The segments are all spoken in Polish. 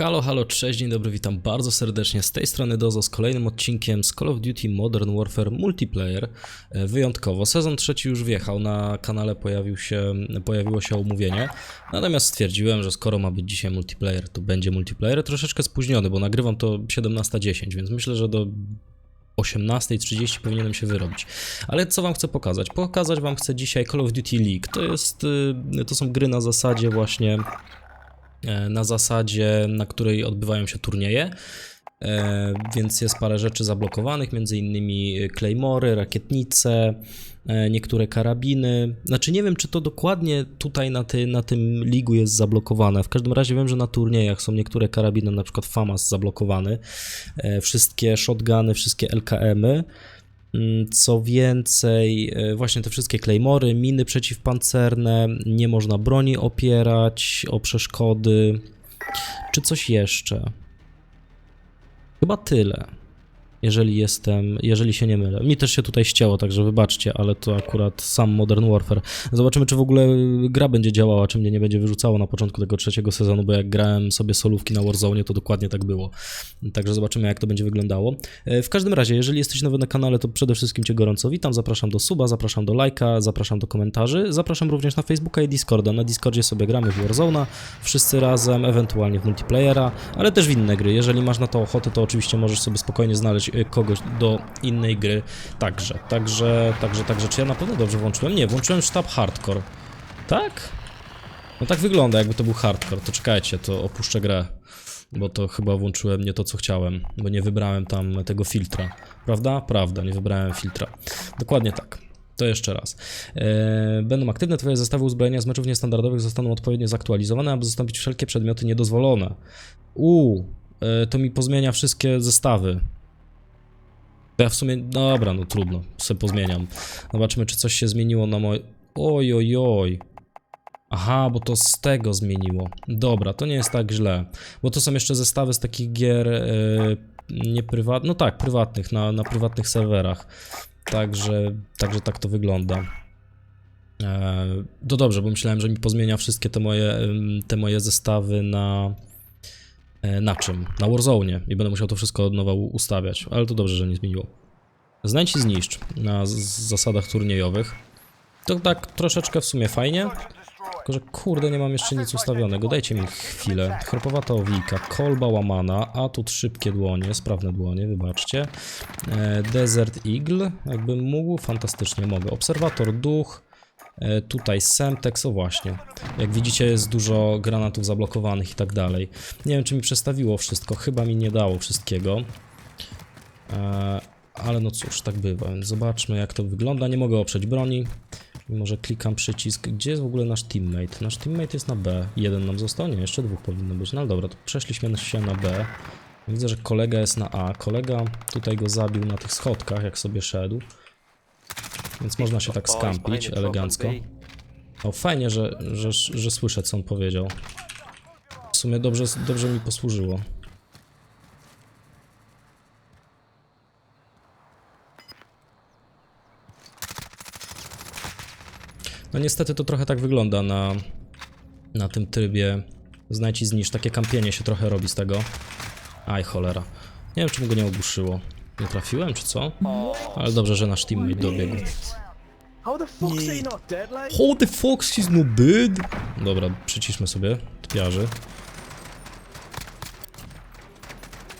Halo, halo, cześć, dzień dobry, witam bardzo serdecznie z tej strony Dozo z kolejnym odcinkiem z Call of Duty Modern Warfare Multiplayer. E, Wyjątkowo, sezon trzeci już wjechał, na kanale pojawił się, pojawiło się omówienie, natomiast stwierdziłem, że skoro ma być dzisiaj multiplayer, to będzie multiplayer. Troszeczkę spóźniony, bo nagrywam to 17.10, więc myślę, że do 18.30 powinienem się wyrobić. Ale co wam chcę pokazać? Pokazać wam chcę dzisiaj Call of Duty League. To jest, y, to są gry na zasadzie właśnie na zasadzie, na której odbywają się turnieje. E, Więc jest parę rzeczy zablokowanych, między innymi rakietnice, e, niektóre karabiny. Znaczy nie wiem, czy to dokładnie tutaj na, ty, na tym ligu jest zablokowane. W każdym razie wiem, że na turniejach są niektóre karabiny, na przykład FAMAS zablokowany. E, Wszystkie shotguny, wszystkie LKM-y. Mm, Co więcej, e, właśnie te wszystkie Claymory, miny przeciwpancerne, nie można broni opierać o przeszkody. Czy coś jeszcze? Chyba tyle. Jeżeli jestem, jeżeli się nie mylę. Mi też się tutaj ścięło, także wybaczcie, ale to akurat sam Modern Warfare. Zobaczymy, czy w ogóle gra będzie działała, czy mnie nie będzie wyrzucało na początku tego trzeciego sezonu, bo jak grałem sobie solówki na Warzone, to dokładnie tak było. Także zobaczymy, jak to będzie wyglądało. E, W każdym razie, jeżeli jesteś nowy na kanale, to przede wszystkim Cię gorąco witam. Zapraszam do suba, zapraszam do lajka, zapraszam do komentarzy. Zapraszam również na Facebooka i Discorda. Na Discordzie sobie gramy w Warzone'a, wszyscy razem, ewentualnie w multiplayera, ale też w inne gry. Jeżeli masz na to ochotę, to oczywiście możesz sobie spokojnie znaleźć e, kogoś do innej gry także. Także, także, także, czy ja na pewno dobrze włączyłem? Nie, włączyłem sztab hardcore. Tak? No tak wygląda, jakby to był hardcore. To czekajcie, to opuszczę grę. Bo to chyba włączyłem nie to, co chciałem, bo nie wybrałem tam tego filtra. Prawda? Prawda, nie wybrałem filtra. Dokładnie tak. To jeszcze raz. Eee, będą aktywne Twoje zestawy uzbrojenia z meczów niestandardowych zostaną odpowiednio zaktualizowane, aby zastąpić wszelkie przedmioty niedozwolone. Uuu, e, to mi pozmienia wszystkie zestawy. Ja w sumie, dobra, no trudno, sobie pozmieniam. Zobaczmy, czy coś się zmieniło na moje... Oj, oj, oj. Aha, bo to z tego zmieniło. Dobra, to nie jest tak źle. Bo to są jeszcze zestawy z takich gier e, nie prywatnych, no tak, prywatnych, na, na prywatnych serwerach. Także, także tak to wygląda. E, to dobrze, bo myślałem, że mi pozmienia wszystkie te moje, te moje zestawy na... e, Na czym? Na Warzone i będę musiał to wszystko od nowa ustawiać, ale to dobrze, że nie zmieniło. Znajdź i zniszcz na zasadach turniejowych. To tak troszeczkę w sumie fajnie. Tylko, że kurde, nie mam jeszcze nic ustawionego. Dajcie mi chwilę. Chropowata owika, kolba łamana, atut szybkie dłonie, sprawne dłonie, wybaczcie. E, Desert Eagle, jakbym mógł, fantastycznie mogę. Obserwator duch, tutaj Semtex, o właśnie. Jak widzicie jest dużo granatów zablokowanych i tak dalej. Nie wiem, czy mi przestawiło wszystko, chyba mi nie dało wszystkiego. E, ale no cóż, tak bywa, więc zobaczmy jak to wygląda. Nie mogę oprzeć broni. Może klikam przycisk. Gdzie jest w ogóle nasz teammate? Nasz teammate jest na B. Jeden nam został? Nie, jeszcze dwóch powinno być. No dobra, to przeszliśmy się na B. Widzę, że kolega jest na A. Kolega tutaj go zabił na tych schodkach, jak sobie szedł. Więc można się tak skampić elegancko. O, fajnie, że, że, że słyszę, co on powiedział. W sumie dobrze, dobrze mi posłużyło. No niestety to trochę tak wygląda na, na tym trybie znajdź i zniszcz. Takie kampienie się trochę robi z tego. Aj cholera. Nie wiem, czy mu go nie ogłuszyło. Nie trafiłem, czy co? Ale dobrze, że nasz teammate dobiegł. How the fuck he's no dead? Dobra, przyciszmy sobie tpiarzy.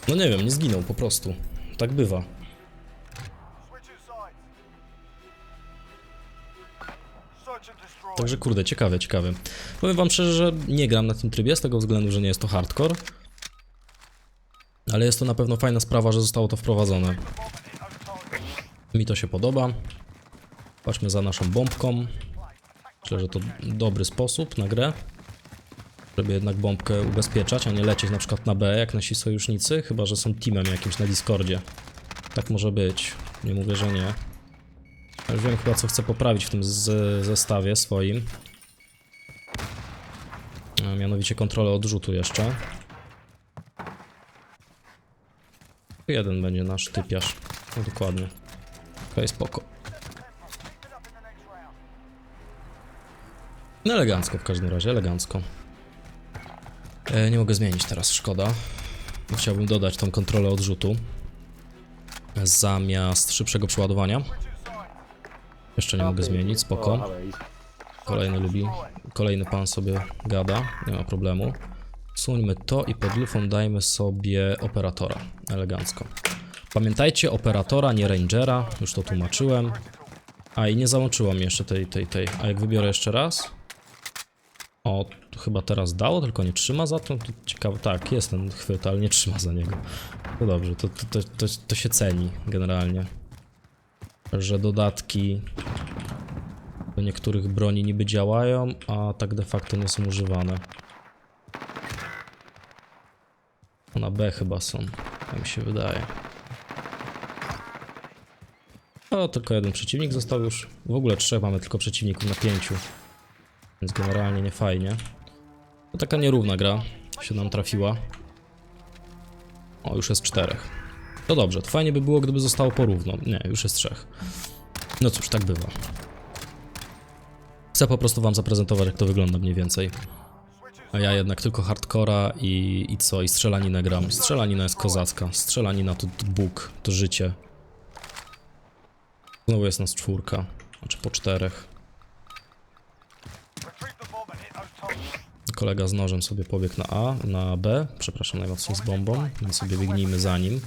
No nie wiem, nie zginął po prostu. Tak bywa. Także kurde, ciekawe, ciekawe. Powiem wam szczerze, że nie gram na tym trybie z tego względu, że nie jest to hardcore. Ale jest to na pewno fajna sprawa, że zostało to wprowadzone. Mi to się podoba. Patrzmy za naszą bombką. Myślę, że to dobry sposób na grę. Żeby jednak bombkę ubezpieczać, a nie lecieć na przykład na B, jak nasi sojusznicy. Chyba, że są teamem jakimś na Discordzie. Tak może być. Nie mówię, że nie. Ale wiem chyba, co chcę poprawić w tym zestawie swoim. A mianowicie kontrolę odrzutu jeszcze. Jeden będzie nasz typiarz. No dokładnie. Okej, spoko. No elegancko w każdym razie, elegancko. E, nie mogę zmienić teraz, szkoda. Chciałbym dodać tą kontrolę odrzutu. Zamiast szybszego przeładowania. Jeszcze nie mogę zmienić, spoko. Kolejny lubi, kolejny pan sobie gada, nie ma problemu. Suńmy to i pod lufą dajmy sobie operatora, elegancko. Pamiętajcie, operatora, nie rangera, już to tłumaczyłem. A i nie załączyłam jeszcze tej, tej, tej. A jak wybiorę jeszcze raz? O, chyba teraz dało, tylko nie trzyma za to. to ciekawe, tak, jest ten chwyt, ale nie trzyma za niego. No dobrze, to, to, to, to, to się ceni generalnie. Że dodatki do niektórych broni niby działają, a tak de facto nie są używane. Na B chyba są, tak mi się wydaje. O, tylko jeden przeciwnik został już. W ogóle trzech mamy tylko przeciwników na pięciu. Więc generalnie nie fajnie. To taka nierówna gra się nam trafiła. O, już jest czterech. To dobrze, to fajnie by było, gdyby zostało porówno. Nie, już jest trzech. No cóż, tak bywa. Chcę po prostu wam zaprezentować, jak to wygląda mniej więcej. A ja jednak tylko hardcora i, i co? I strzelaninę gram. Strzelanina jest kozacka. Strzelanina to, Bóg, to życie. Znowu jest nas czwórka. Znaczy po czterech. Kolega z nożem sobie pobiegł na A, na B. Przepraszam najmocniej z bombą, więc sobie biegnijmy za nim.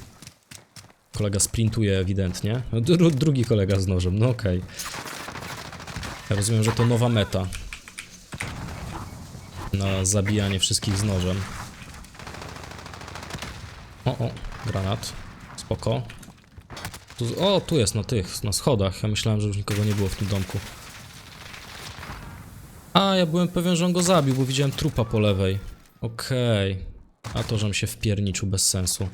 Kolega sprintuje ewidentnie. No, Dru drugi kolega z nożem, no okej. Ja rozumiem, że to nowa meta. Na zabijanie wszystkich z nożem. O, o, granat. Spoko. Tu, o, tu jest na tych, na schodach. Ja myślałem, że już nikogo nie było w tym domku. A, ja byłem pewien, że on go zabił, bo widziałem trupa po lewej. Okej. A to, żem się wpierniczył bez sensu.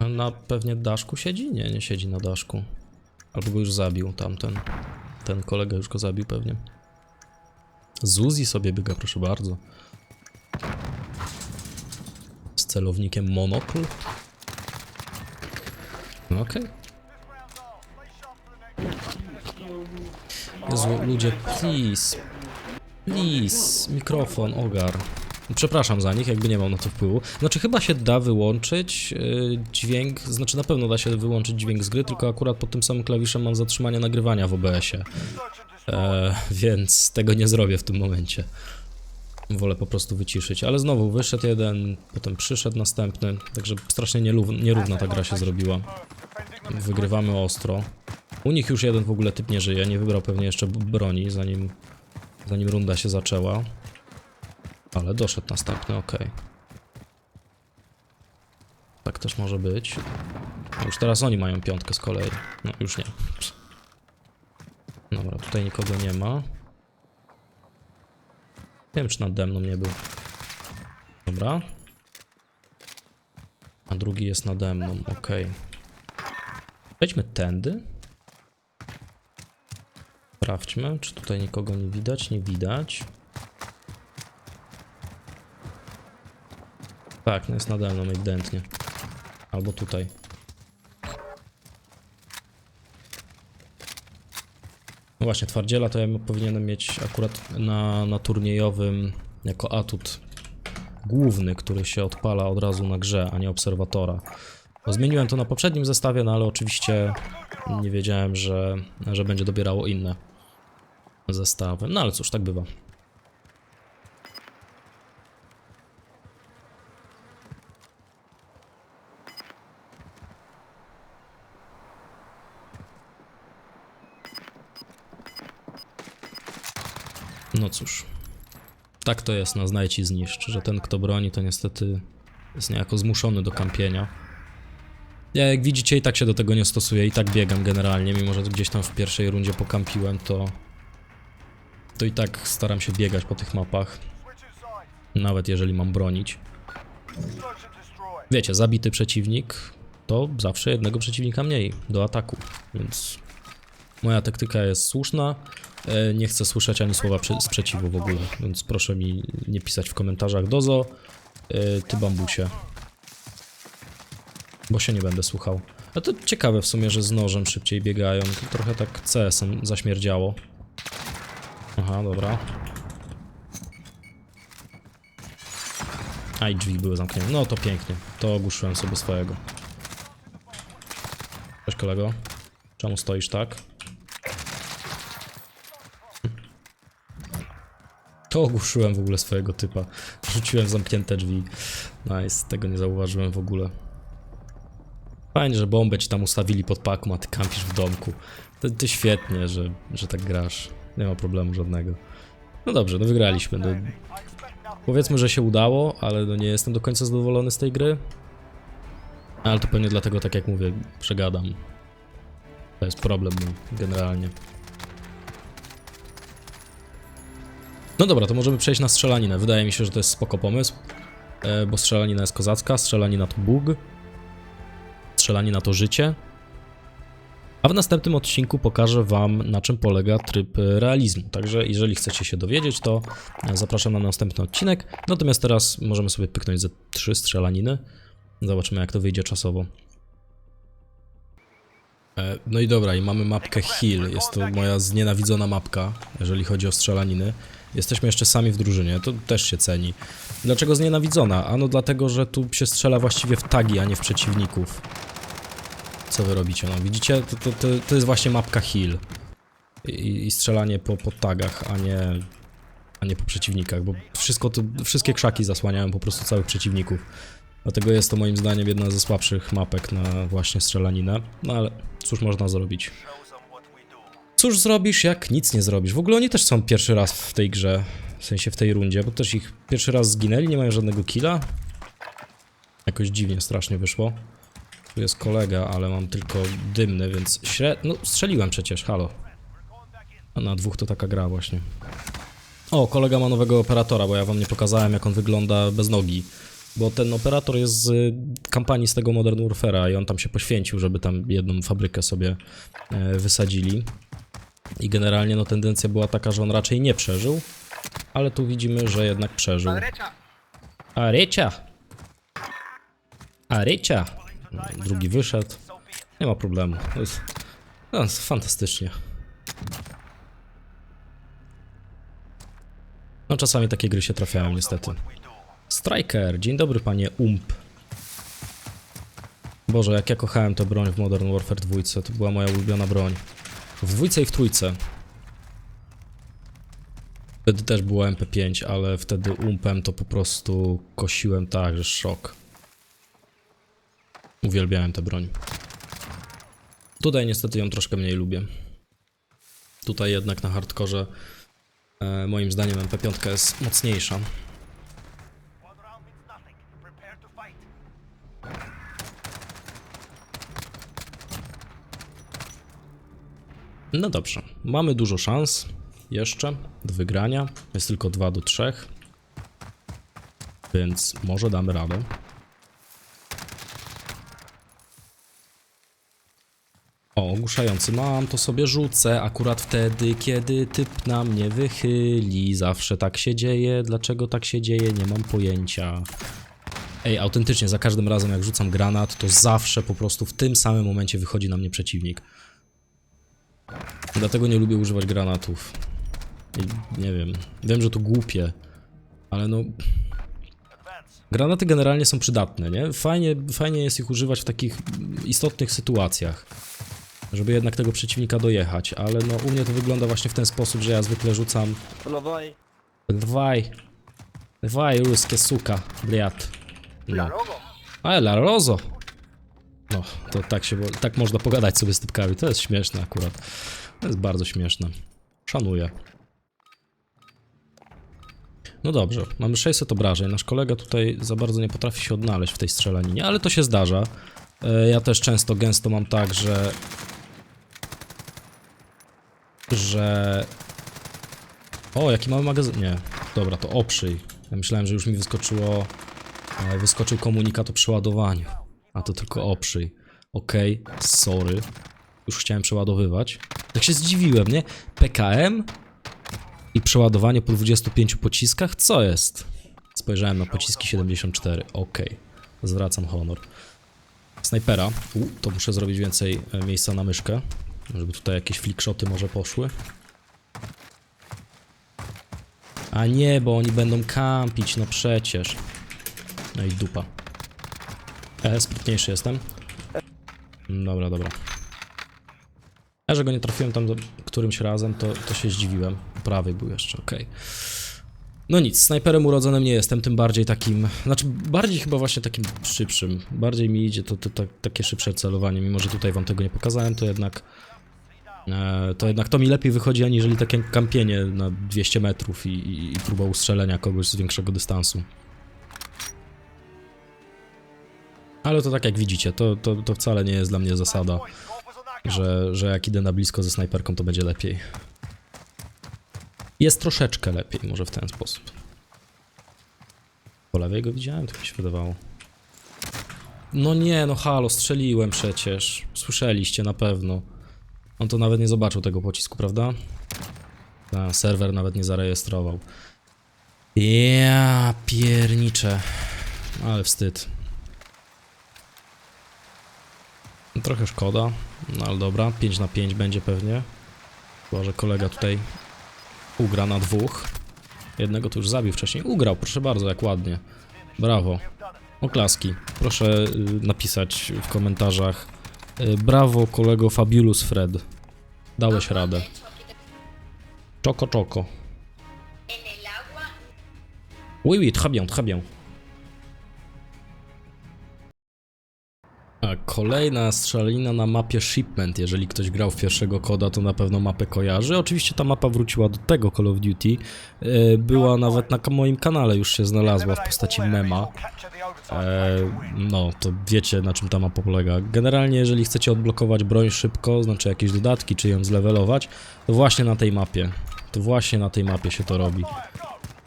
Na pewnie daszku siedzi? Nie, nie siedzi na daszku. Albo go już zabił tamten. Ten kolega już go zabił pewnie. Zuzi sobie biega, proszę bardzo. Z celownikiem monokl. No Okej. Jezu, ludzie, please. Please, mikrofon, ogar. Przepraszam za nich, jakby nie mam na to wpływu. Znaczy, chyba się da wyłączyć yy, dźwięk, znaczy na pewno da się wyłączyć dźwięk z gry, tylko akurat pod tym samym klawiszem mam zatrzymanie nagrywania w OBS-ie. E, więc tego nie zrobię w tym momencie. Wolę po prostu wyciszyć. Ale znowu wyszedł jeden, potem przyszedł następny, także strasznie nierów- nierówna ta gra się zrobiła. Wygrywamy ostro. U nich już jeden w ogóle typ nie żyje, nie wybrał pewnie jeszcze broni, zanim, zanim runda się zaczęła. Ale doszedł następny, okej. Tak też może być. Już teraz oni mają piątkę z kolei. No już nie. Dobra, tutaj nikogo nie ma. Nie wiem, czy nade mną nie był. Dobra. A drugi jest nade mną, okej. Wejdźmy tędy. Sprawdźmy, czy tutaj nikogo nie widać. Nie widać. Tak, no jest nade mną ewidentnie. Albo tutaj. No właśnie, twardziela to ja powinienem mieć akurat na, na turniejowym jako atut główny, który się odpala od razu na grze, a nie obserwatora. Bo zmieniłem to na poprzednim zestawie, no ale oczywiście nie wiedziałem, że, że będzie dobierało inne zestawy. No ale cóż, tak bywa. No cóż. Tak to jest na znajdź i zniszcz, że ten kto broni to niestety jest niejako zmuszony do kampienia. Ja jak widzicie i tak się do tego nie stosuję, i tak biegam generalnie, mimo że gdzieś tam w pierwszej rundzie pokampiłem, to... To i tak staram się biegać po tych mapach, nawet jeżeli mam bronić. Wiecie, zabity przeciwnik to zawsze jednego przeciwnika mniej do ataku, więc moja taktyka jest słuszna. E, Nie chcę słyszeć ani słowa prze- sprzeciwu w ogóle, więc proszę mi nie pisać w komentarzach dozo, e, ty bambusie. Bo się nie będę słuchał. A to ciekawe w sumie, że z nożem szybciej biegają. To trochę tak CS-em zaśmierdziało. Aha, dobra. A i drzwi były zamknięte. No to pięknie. To ogłuszyłem sobie swojego. Cześć kolego. Czemu stoisz tak? To ogłuszyłem w ogóle swojego typa. Rzuciłem w zamknięte drzwi. Nice, tego nie zauważyłem w ogóle. Fajnie, że bombę ci tam ustawili pod paką, a ty kampisz w domku. To, to świetnie, że, że tak grasz. Nie ma problemu żadnego. No dobrze, no wygraliśmy. No, powiedzmy, że się udało, ale no nie jestem do końca zadowolony z tej gry. Ale to pewnie dlatego, tak jak mówię, przegadam. To jest problem generalnie. No dobra, to możemy przejść na strzelaninę. Wydaje mi się, że to jest spoko pomysł, e, bo strzelanina jest kozacka, strzelanina to bóg, strzelanina to życie. A w następnym odcinku pokażę Wam, na czym polega tryb e, realizmu. Także jeżeli chcecie się dowiedzieć, to e, zapraszam na następny odcinek. Natomiast teraz możemy sobie pyknąć ze trzy strzelaniny. Zobaczymy, jak to wyjdzie czasowo. No i dobra, i mamy mapkę Hill. Jest to moja znienawidzona mapka, jeżeli chodzi o strzelaniny. Jesteśmy jeszcze sami w drużynie, to też się ceni. Dlaczego znienawidzona? Ano dlatego, że tu się strzela właściwie w tagi, a nie w przeciwników. Co wy robicie? No widzicie? To, to, to, to jest właśnie mapka Hill. I, i strzelanie po, po tagach, a nie, a nie po przeciwnikach, bo wszystko to, wszystkie krzaki zasłaniają po prostu całych przeciwników. Dlatego jest to moim zdaniem jedna ze słabszych mapek na właśnie strzelaninę. No ale cóż można zrobić? Cóż zrobisz, jak nic nie zrobisz? W ogóle oni też są pierwszy raz w tej grze, w sensie w tej rundzie, bo też ich pierwszy raz zginęli, nie mają żadnego killa. Jakoś dziwnie, strasznie wyszło. Tu jest kolega, ale mam tylko dymny, więc śre... No, strzeliłem przecież, halo. A na dwóch to taka gra właśnie. O, kolega ma nowego operatora, bo ja wam nie pokazałem, jak on wygląda bez nogi. Bo ten operator jest z kampanii z tego Modern Warfare'a i on tam się poświęcił, żeby tam jedną fabrykę sobie e, wysadzili. I generalnie no tendencja była taka, że on raczej nie przeżył, ale tu widzimy, że jednak przeżył. Arycia! Arycia! Drugi wyszedł. Nie ma problemu. To jest, no, jest fantastycznie. No czasami takie gry się trafiają niestety. Striker, dzień dobry panie Ump. Boże, jak ja kochałem tę broń w Modern Warfare 2, to była moja ulubiona broń. W dwójce i w trójce. Wtedy też było MP5, ale wtedy Umpem to po prostu kosiłem tak, że szok. Uwielbiałem tę broń. Tutaj niestety ją troszkę mniej lubię. Tutaj jednak na hardkorze e, moim zdaniem MP5 jest mocniejsza. No dobrze, mamy dużo szans jeszcze do wygrania. Jest tylko 2 do 3. Więc może damy radę. O, ogłuszający mam, to sobie rzucę akurat wtedy, kiedy typ na mnie wychyli. Zawsze tak się dzieje. Dlaczego tak się dzieje? Nie mam pojęcia. Ej, autentycznie, za każdym razem jak rzucam granat, to zawsze po prostu w tym samym momencie wychodzi na mnie przeciwnik. Dlatego nie lubię używać granatów. I nie wiem. Wiem, że to głupie, ale no. Granaty generalnie są przydatne, nie? Fajnie, fajnie jest ich używać w takich istotnych sytuacjach. Żeby jednak tego przeciwnika dojechać, ale no u mnie to wygląda właśnie w ten sposób, że ja zwykle rzucam. Dawaj. Dwaj. Dwaj, ruskie suka, bliat. No. Logo. A, la rozo. No, to tak się, tak można pogadać sobie z typkami. To jest śmieszne akurat. To jest bardzo śmieszne. Szanuję. No dobrze, mamy 600 obrażeń. Nasz kolega tutaj za bardzo nie potrafi się odnaleźć w tej strzelaninie, ale to się zdarza. E, Ja też często, gęsto mam tak, że... Że... O, jaki mały magazyn... Nie, dobra, to oprzyj. Ja myślałem, że już mi wyskoczyło... E, Wyskoczył komunikat o przeładowaniu. A to tylko oprzyj. Okej, sorry. Już chciałem przeładowywać. Tak się zdziwiłem, nie? PKM i przeładowanie po 25 pociskach? Co jest? Spojrzałem na pociski 74. Okej, zwracam honor. Snajpera. U, to muszę zrobić więcej e, miejsca na myszkę. Żeby tutaj jakieś flickshoty może poszły. A nie, bo oni będą kampić, no przecież. No i dupa. E, sprytniejszy jestem. Dobra, dobra. Ja, że go nie trafiłem tam którymś razem, to, to się zdziwiłem. Prawy był jeszcze, okej. No nic, snajperem urodzonym nie jestem, tym bardziej takim, znaczy bardziej chyba właśnie takim szybszym. Bardziej mi idzie to, to, to takie szybsze celowanie, mimo że tutaj wam tego nie pokazałem, to jednak e, to jednak to mi lepiej wychodzi, aniżeli takie kampienie na 200 metrów i, i, i próba ustrzelenia kogoś z większego dystansu. Ale to tak jak widzicie, to, to, to wcale nie jest dla mnie zasada, że, że jak idę na blisko ze snajperką, to będzie lepiej. Jest troszeczkę lepiej, może w ten sposób. Po lewej go widziałem, tak mi się wydawało. No nie, no halo, strzeliłem przecież. Słyszeliście na pewno. On to nawet nie zobaczył tego pocisku, prawda? A, serwer nawet nie zarejestrował. Ja pierniczę. Ale wstyd. No, Trochę szkoda, no ale dobra, 5 na 5 będzie pewnie. Chyba, że kolega tutaj ugra na dwóch. Jednego tu już zabił wcześniej. Ugrał, proszę bardzo, jak ładnie. Brawo. Oklaski. Proszę y, napisać w komentarzach. Y, brawo, kolego Fabulous Fred. Dałeś radę. Czoko, czoko. Oui, oui, très bien, très bien. A kolejna strzelina na mapie Shipment. Jeżeli ktoś grał w pierwszego koda, to na pewno mapę kojarzy. Oczywiście ta mapa wróciła do tego Call of Duty. E, Była nawet na moim kanale, już się znalazła w postaci mema. E, no, to wiecie na czym ta mapa polega. Generalnie, jeżeli chcecie odblokować broń szybko, znaczy jakieś dodatki, czy ją zlevelować, to właśnie na tej mapie. To właśnie na tej mapie się to robi.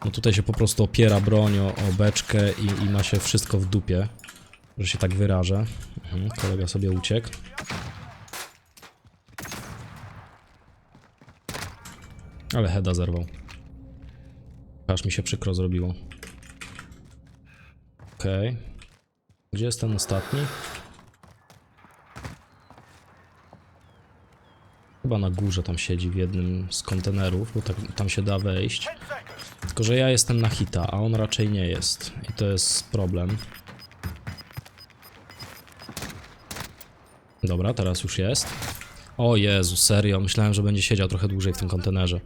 No tutaj się po prostu opiera broń o, o beczkę i, i ma się wszystko w dupie, że się tak wyrażę. Mhm, kolega sobie uciekł. Ale Heda zerwał. Aż mi się przykro zrobiło. Okej. Gdzie jest ten ostatni? Chyba na górze tam siedzi w jednym z kontenerów, bo tak, tam się da wejść. Tylko, że ja jestem na hita, a on raczej nie jest. I to jest problem. Dobra, teraz już jest. O Jezu, serio, myślałem, że będzie siedział trochę dłużej w tym kontenerze.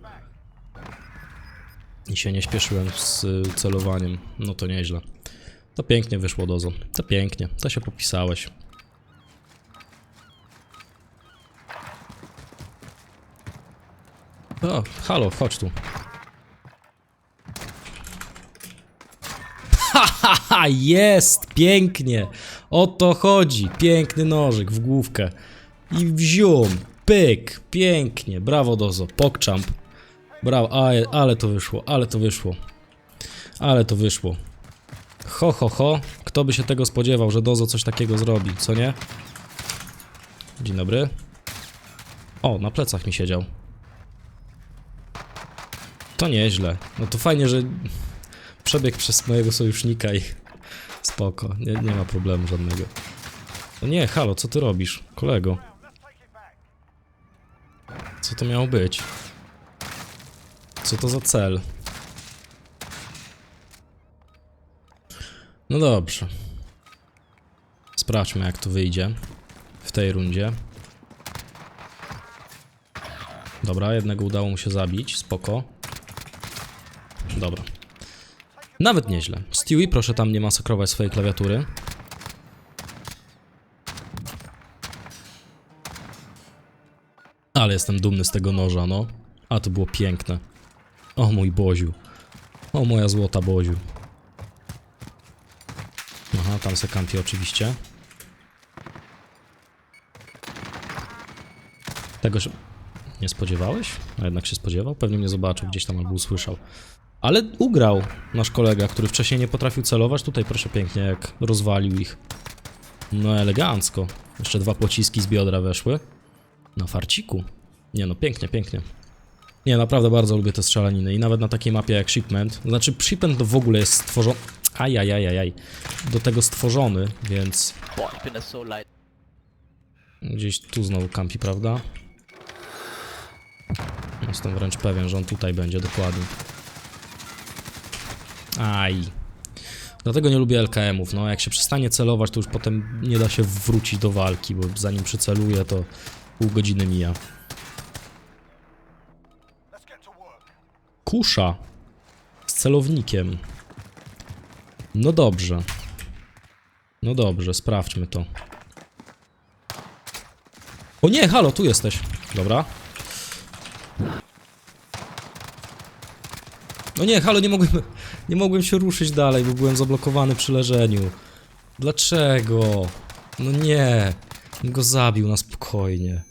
I się nie śpieszyłem z y, celowaniem. No to nieźle. To pięknie wyszło, Dozo. To pięknie. To się popisałeś. O, halo, chodź tu. Haha, jest! Pięknie! O to chodzi! Piękny nożyk w główkę. I wzium! Pyk! Pięknie! Brawo, Dozo. Pokczamp. Brawo, ale, ale to wyszło, ale to wyszło. Ale to wyszło. Ho, ho, ho. Kto by się tego spodziewał, że Dozo coś takiego zrobi, co nie? Dzień dobry. O, na plecach mi siedział. To nieźle. No to fajnie, że przebiegł przez mojego sojusznika i spoko. Nie, nie ma problemu żadnego. No nie, halo, co ty robisz, kolego? Co to miało być? Co to za cel? No dobrze. Sprawdźmy jak to wyjdzie w tej rundzie. Dobra, jednego udało mu się zabić, spoko. Dobra. Nawet nieźle. Stewie, proszę tam nie masakrować swojej klawiatury. Ale jestem dumny z tego noża, no. A to było piękne. O mój Boziu. O moja złota Boziu. Aha, tam se kampi oczywiście. Tego się... Nie spodziewałeś? A jednak się spodziewał? Pewnie mnie zobaczył gdzieś tam albo usłyszał. Ale ugrał nasz kolega, który wcześniej nie potrafił celować. Tutaj proszę pięknie, jak rozwalił ich. No elegancko. Jeszcze dwa pociski z biodra weszły. Na farciku. Nie no, pięknie, pięknie. Nie, naprawdę bardzo lubię te strzelaniny i nawet na takiej mapie jak Shipment. Znaczy, Shipment to w ogóle jest stworzony... Ajajajajaj. Do tego stworzony, więc gdzieś tu znowu kampi, prawda? Jestem wręcz pewien, że on tutaj będzie, dokładnie. Aj. Dlatego nie lubię LKM-ów. No, jak się przestanie celować, to już potem nie da się wrócić do walki, bo zanim przyceluje, to pół godziny mija. Kusza z celownikiem. No dobrze. No dobrze, sprawdźmy to. O nie, halo, tu jesteś. Dobra. No nie, halo, nie mogłem, nie mogłem się ruszyć dalej, bo byłem zablokowany przy leżeniu. Dlaczego? No nie. Go zabił na spokojnie.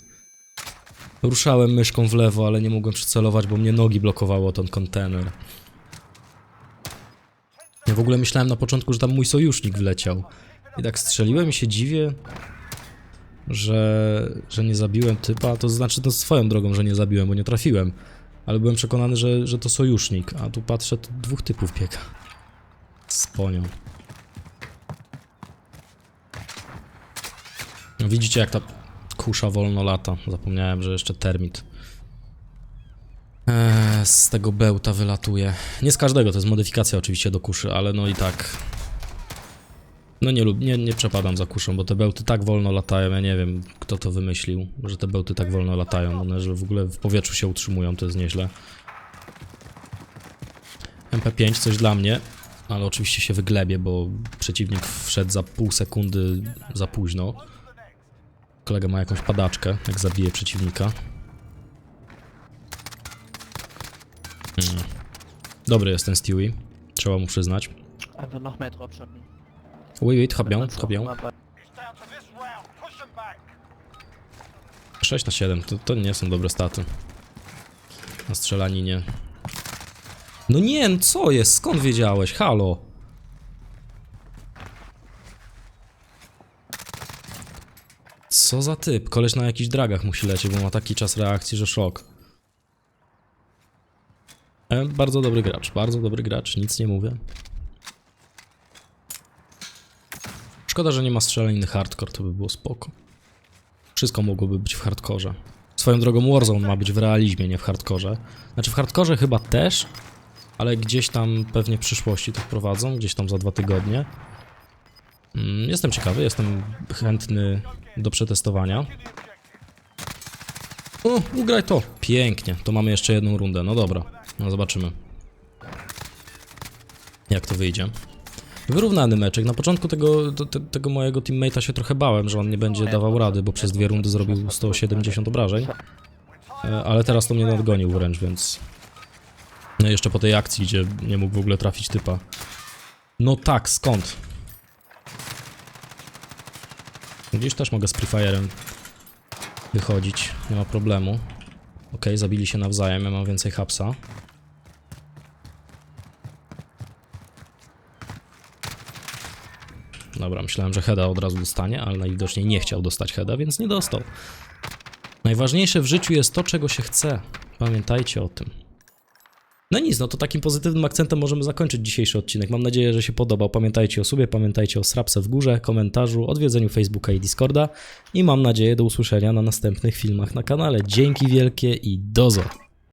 Ruszałem myszką w lewo, ale nie mogłem przycelować, bo mnie nogi blokowało ten kontener. Ja w ogóle myślałem na początku, że tam mój sojusznik wleciał. I tak strzeliłem i się dziwię, że, że nie zabiłem typa. To znaczy to swoją drogą, że nie zabiłem, bo nie trafiłem. Ale byłem przekonany, że, że to sojusznik. A tu patrzę, to dwóch typów biega. Sponią. No widzicie jak ta kusza wolno lata. Zapomniałem, że jeszcze termit. Eee, z tego bełta wylatuje. Nie z każdego, to jest modyfikacja oczywiście do kuszy, ale no i tak. No nie nie, nie przepadam za kuszą, bo te bełty tak wolno latają, ja nie wiem kto to wymyślił, że te bełty tak wolno latają, one że w ogóle w powietrzu się utrzymują, to jest nieźle. MP5 coś dla mnie, ale oczywiście się wyglebie, bo przeciwnik wszedł za pół sekundy za późno. Kolega ma jakąś padaczkę, jak zabije przeciwnika. Hmm. Dobry jest ten Stewie, trzeba mu przyznać. To this round. Push them back. 6 na 7, to, to nie są dobre staty. Na strzelaninie. No nie, no co jest? Skąd wiedziałeś? Halo? Co za typ? Koleś na jakichś dragach musi lecieć, bo ma taki czas reakcji, że szok. E, bardzo dobry gracz, bardzo dobry gracz, nic nie mówię. Szkoda, że nie ma strzelaniny hardcore, to by było spoko. Wszystko mogłoby być w hardkorze. Swoją drogą Warzone ma być w realizmie, nie w hardkorze. Znaczy w hardkorze chyba też, ale gdzieś tam pewnie w przyszłości to wprowadzą, gdzieś tam za dwa tygodnie. Mm, Jestem ciekawy, jestem chętny do przetestowania. O, ugraj to! Pięknie, to mamy jeszcze jedną rundę, no dobra, no zobaczymy. Jak to wyjdzie. Wyrównany meczek. Na początku tego, te, te- tego mojego teammate'a się trochę bałem, że on nie będzie dawał rady, bo przez dwie rundy zrobił 170 obrażeń. E, Ale teraz to mnie nadgonił wręcz, więc... No jeszcze po tej akcji, gdzie nie mógł w ogóle trafić typa. No tak, skąd? Gdzieś też mogę z Free Fire'em wychodzić, nie ma problemu. Okej, zabili się nawzajem, ja mam więcej hapsa. Dobra, myślałem, że Heda od razu dostanie, ale najwidoczniej nie chciał dostać Heda, więc nie dostał. Najważniejsze w życiu jest to, czego się chce. Pamiętajcie o tym. No nic, no to takim pozytywnym akcentem możemy zakończyć dzisiejszy odcinek. Mam nadzieję, że się podobał. Pamiętajcie o sobie, pamiętajcie o Srapse w górze, komentarzu, odwiedzeniu Facebooka i Discorda i mam nadzieję do usłyszenia na następnych filmach na kanale. Dzięki wielkie i dozo!